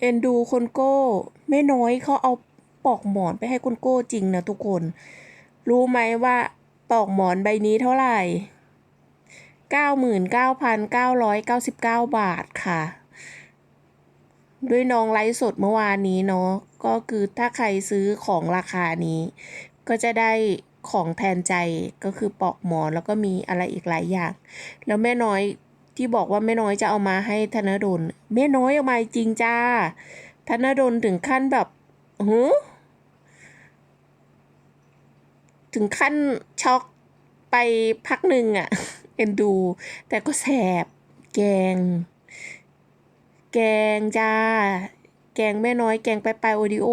เอ็นดูคนโก้แม่น้อยเขาเอาปลอกหมอนไปให้คนโก้จริงนะทุกคน รู้ไหมว่าปลอกหมอนใบนี้เท่าไหร่เก้าหมื่นเก้าพันเก้าร้อยเก้าสิบเก้าบาทค่ะ ด้วยน้องไลฟ์สดเมื่อวานนี้เนาะก็คือถ้าใครซื้อของราคานี้ ก็จะได้ของแทนใจก็คือปลอกหมอนแล้วก็มีอะไรอีกหลายอย่าง แล้วแม่น้อย ที่บอกว่าแม่น้อยจะเอามาให้ธนดลแม่น้อยเอามาจริงจ้าธนดลถึงขั้นแบบหือถึงขั้นช็อกไปพักหนึ่งอะเอ็นดู แต่ก็แสบ แกง แกงจ้า แกงแม่น้อย แกงไปไปโอดิโอ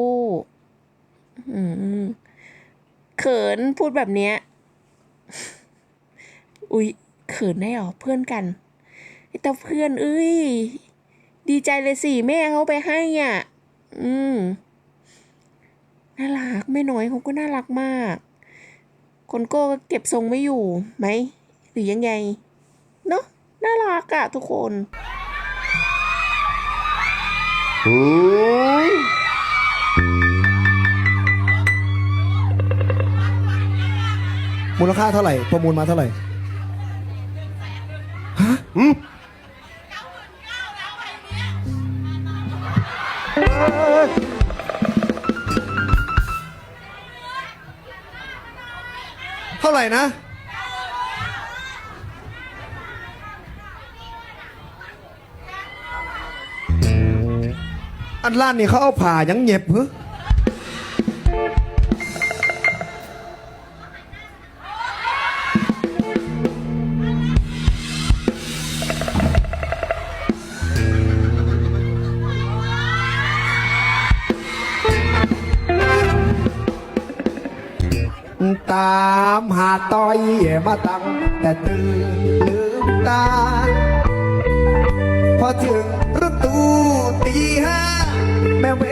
เขินพูดแบบเนี้ย อุ๊ย เขินได้หรอ เพื่อนกัน แต่เพื่อนเอ้ย ดีใจเลยสิแม่เขาไปให้อะ อืมน่ารักแม่น้อยเขาก็น่ารักมาก คนโก้ก็เก็บทรงไม่อยู่ไหม หรือยังไง เนาะน่ารักอะทุกคนอืมมูลค่าเท่าไหร่ ประมูลมาเท่าไหร่อืม ท่าไหร่นะอันล่านนี่เขาเอาผ่ายังเหน็บเหรอ ตามหาต้อยมาตั้งแต่ตื่นลืมตา พอถึงฤดูตีห้าแม่เว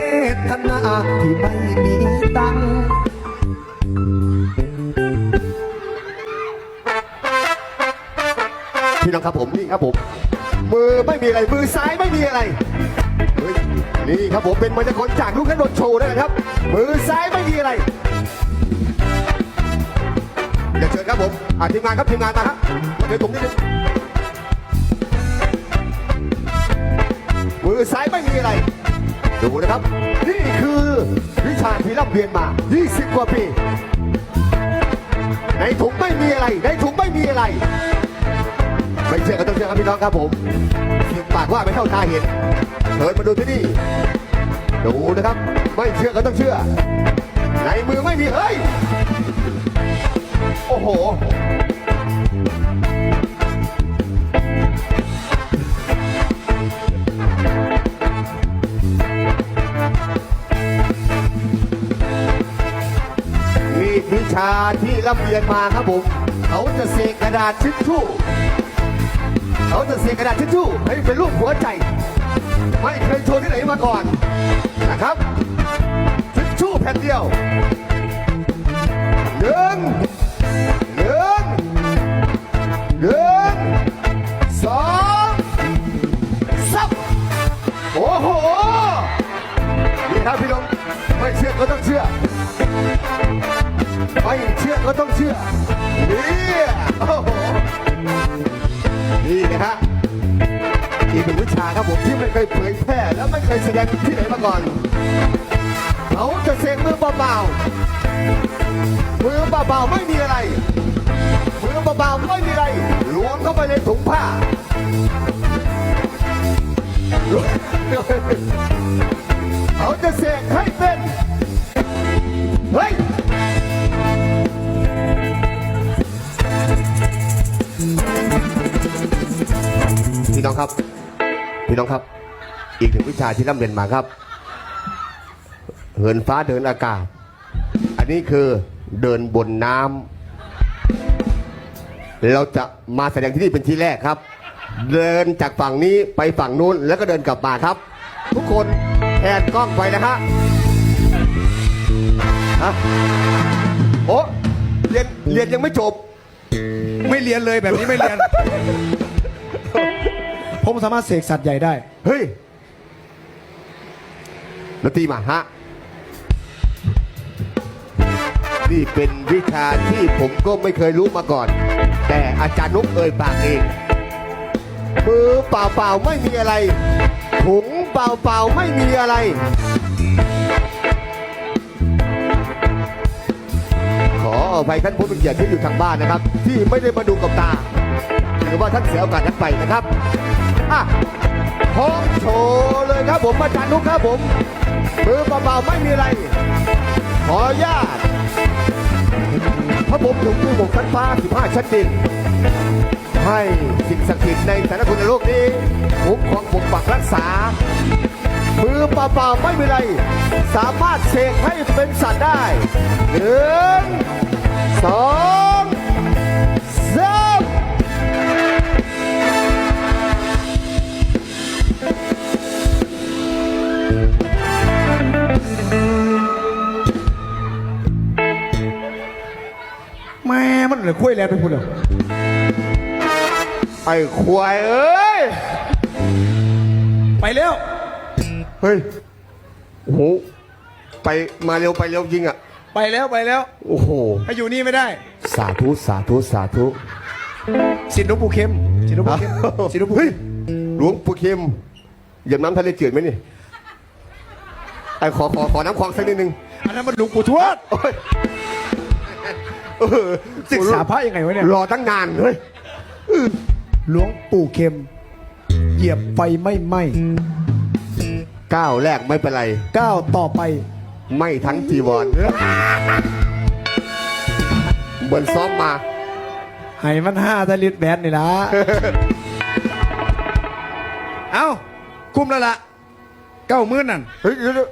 ทนาที่ไม่มีตังค์พี่น้องครับผมนี่ครับผม มือไม่มีอะไร มือซ้ายไม่มีอะไรเฮ้ยนี่ครับผมเป็นมายากลจากลูกขนนโชว์นะครับ มือซ้ายไม่มีอะไร ครับผมอะทีมงานครับทีมงานมาฮะมาเดี๋ยวผมนิดนึงมือซ้ายไม่มีอะไร ดูนะครับ นี่คือวิชาที่รับเรียนมา 20 กว่าปี ในถุงไม่มีอะไร ในถุงไม่มีอะไร ไม่เชื่อก็ต้องเชื่อครับพี่น้องครับผมเสียงปากว่าไม่เข้าตาเห็นเชิญมาดูที่นี่ ดูนะครับ ไม่เชื่อก็ต้องเชื่อ ในมือไม่มีเฮ้ย โอ้โห มีวิชาที่รับเรียนมาครับผม เขาจะเสกกระดาษทิชชู่ เขาจะเสียกระดาษทิชชู่ให้เป็นรูปหัวใจ ไม่เคยโชว์ที่ไหนมาก่อนนะครับทิชชู่แผ่นเดียวหนึ่ง โอ้โหนี่ครับพี่น้องไม่เชื่อก็ต้องเชื่อไม่เชื่อก็ต้องเชื่อนี่โอ้โหนี่นะฮะอีกหนึ่งวิชาครับผมที่ไม่เคยเผยแพร่และไม่เคยแสดงที่ไหนมาก่อนเขาจะเสกมือเบาๆมือเบาๆไม่มีอะไรมือเบาๆไม่มีอะไรล้วงเข้าไปในถุงผ้า เขาจะเสกให้เป็นเฮ้ยพี่น้องครับ พี่น้องครับ อีกหนึ่งวิชาที่ร่ำเรียนมาครับ เหินฟ้าเดินอากาศ อันนี้คือเดินบนน้ำเราจะมาแสดงที่นี่เป็นที่แรกครับ เดินจากฝั่งนี้ไปฝั่งนู้นแล้วก็เดินกลับมาครับ ทุกคนแทนกล้องไปนะฮะฮะโอ้เรียนเรียนยังไม่จบ ไม่เรียนเลยแบบนี้ไม่เรียน ผมสามารถเสกสัตว์ใหญ่ได้ เฮ้ยดนตรีมาฮะนี่เป็นวิชาที่ผมก็ไม่เคยรู้มาก่อน แต่อาจารย์นุกเอ่ยปากเอง มือเปล่าๆไม่มีอะไร ถุงเปล่าๆไม่มีอะไร ขออภัยท่านผู้เป็นเกียรติที่อยู่ทางบ้านนะครับ ที่ไม่ได้มาดูกับตาหรือว่าท่านเสียโอกาสนั้นไปนะครับอะพร้อมโชว์เลยครับผมอาจารย์นุกครับผมมือเปล่าๆไม่มีอะไร ขออนุญาตพระผมถึงมือผมชั้นฟ้า15 ชั้นดิน ให้สิ่งศักดิ์สิทธิ์ในสารคุณโลกนี้คุ้มครองปกปักรักษามือเปล่าๆไม่มีไร สามารถเสกให้เป็นสัตว์ได้หนึ่งสองสามแม่มันเหลยคุยแล้วไปพูดเลย ไอ้ควายเอ้ย ไปแล้วเฮ้ย โอ้โห ไปมาเร็วไปเร็วจริงอะ ไปแล้วไปแล้วโอ้โห ให้อยู่นี่ไม่ได้ สาธุสาธุสาธุ สินหลวงปู่เข้มสินหลวงปู่เข้มสินหลวงปู่เฮ้ยเข้มหลวงปู่เข็มเหยียบน้ำทะเลจืดไหมนี่ไอ้ขอขอขอน้ำคลองสักนิดนึงอันนั้นมันหลวงปู่ทวดโอ้ยเออศึกษาพระยังไงวะเนี่ย รอตั้งนานเฮ้ย หลวงปู่เข้มเหยียบไฟไม่ไหม้ก้าวแรกไม่เป็นไร ก้าวต่อไป ไม่ทั้งจีวรเหมือนซ้อมมา ให้มันห้าตลิตรแบนนี่ละเอ้า คุ้มแล้วล่ะเก้าหมื่นนั่น เฮ้ยเดี๋ยว